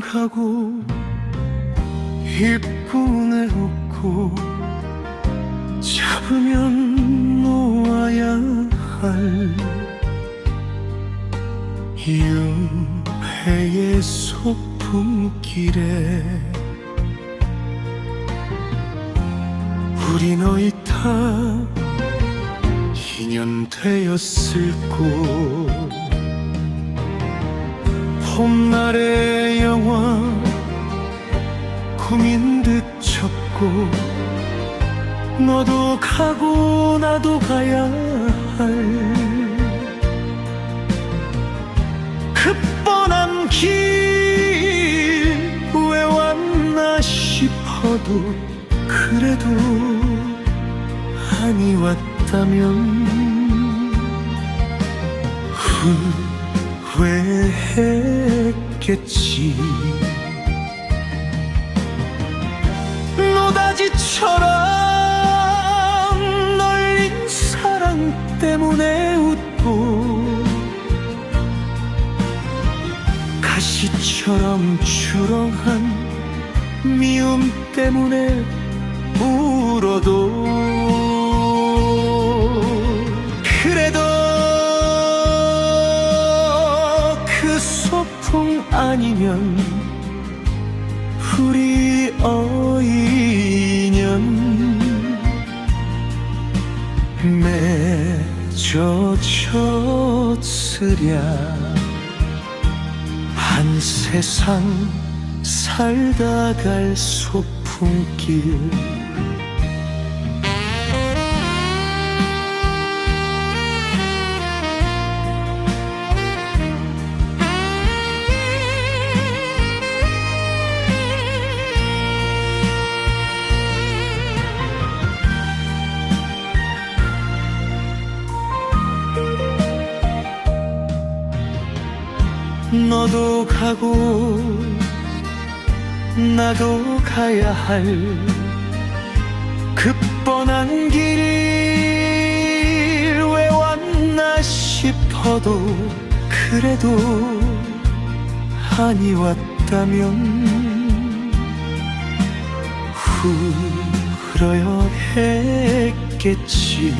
가고 이쁜애 없고 잡으면 놓아야 할 유해의 소풍길에 우리 너희 다 인연 되었을고 봄날의 영화 꿈인 듯 쳤고 너도 가고 나도 가야 할그 뻔한 길 왜 왔나 싶어도 그래도 한이 왔다면 후회 했겠지. 노다지처럼 널린 사랑 때문에 웃고 가시처럼 추렁한 미움 때문에 울어도 소풍 아니면 우리 어인연 맺어졌으랴. 한 세상 살다 갈 소풍길 너도 가고 나도 가야 할그 뻔한 길 왜 왔나 싶어도 그래도 한이 왔다면 후러야 했겠지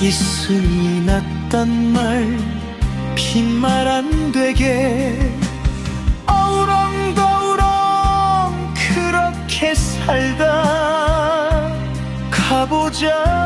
있으니 낫단 말 빈말 안 되게 어우렁더우렁 그렇게 살다 가보자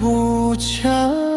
가보자